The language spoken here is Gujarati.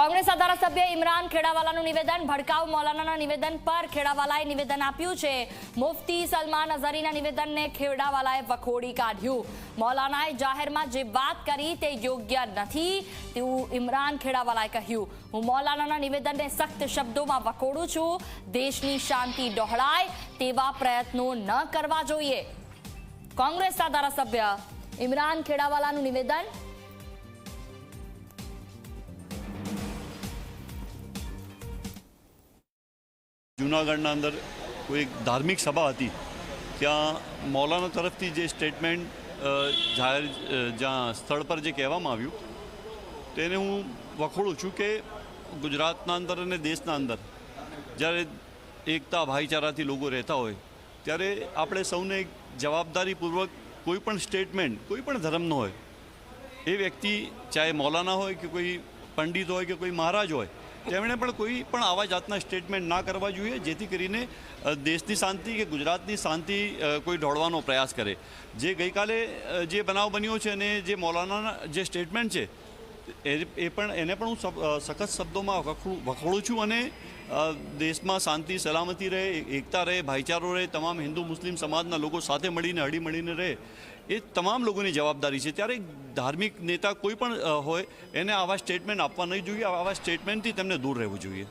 કોંગ્રેસના ધારાસભ્ય ઇમરાન ખેડાવાલાનું નિવેદન, ભડકાઉ મૌલાનાના નિવેદન પર ખેડાવાલાએ નિવેદન આપ્યું છે. મુફતી સલમાન અઝરીના નિવેદનને ખેડાવાલાએ વખોડી કાઢ્યું. મૌલાનાએ જાહેરમાં જે વાત કરી તે યોગ્ય નથી, તેવું ઇમરાન ખેડાવાલાએ કહ્યું. હું મૌલાનાના નિવેદનને સખ્ત શબ્દોમાં વખોડું છું. દેશની શાંતિ ડહોળાય, તેવા પ્રયત્નો ન કરવા જોઈએ. કોંગ્રેસના ધારાસભ્ય ઇમરાન ખેડાવાલાનું નિવેદન જૂનાગઢના અંદર કોઈ એક ધાર્મિક સભા હતી, ત્યાં મૌલાના તરફથી જે સ્ટેટમેન્ટ જાહેર જ્યાં સ્થળ પર જે કહેવામાં આવ્યું, તેને હું વખોડું છું કે ગુજરાતના અંદર અને દેશના અંદર જ્યારે એકતા ભાઈચારાથી લોકો રહેતા હોય, ત્યારે આપણે સૌને જવાબદારીપૂર્વક કોઈ પણ સ્ટેટમેન્ટ કોઈ પણ ધર્મનો હોય, એ વ્યક્તિ, ચાહે મૌલાના હોય કે કોઈ પંડિત હોય કે કોઈ મહારાજ હોય તેમણે પણ કોઈ પણ આવા જાતના સ્ટેટમેન્ટ ના કરવા જોઈએ, જેથી કરીને દેશની શાંતિ કે ગુજરાતની શાંતિ કોઈ ઢોળવાનો પ્રયાસ કરે. જે ગઈકાલે જે બનાવ બન્યો છે અને જે મૌલાનાના જે સ્ટેટમેન્ટ છે એ એ પણ, એને પણ હું સખત શબ્દોમાં વખોડું છું અને દેશમાં શાંતિ, સલામતી રહે એકતા રહે, ભાઈચારો રહે, તમામ હિન્દુ, મુસ્લિમ સમાજના લોકો સાથે મળીને હળી મળીને રહે, એ તમામ લોકોની જવાબદારી છે. ત્યારે ધાર્મિક નેતા કોઈ પણ હોય, એને આવા સ્ટેટમેન્ટ આપવા નહીં જોઈએ, આવા સ્ટેટમેન્ટથી તેમને દૂર રહેવું જોઈએ.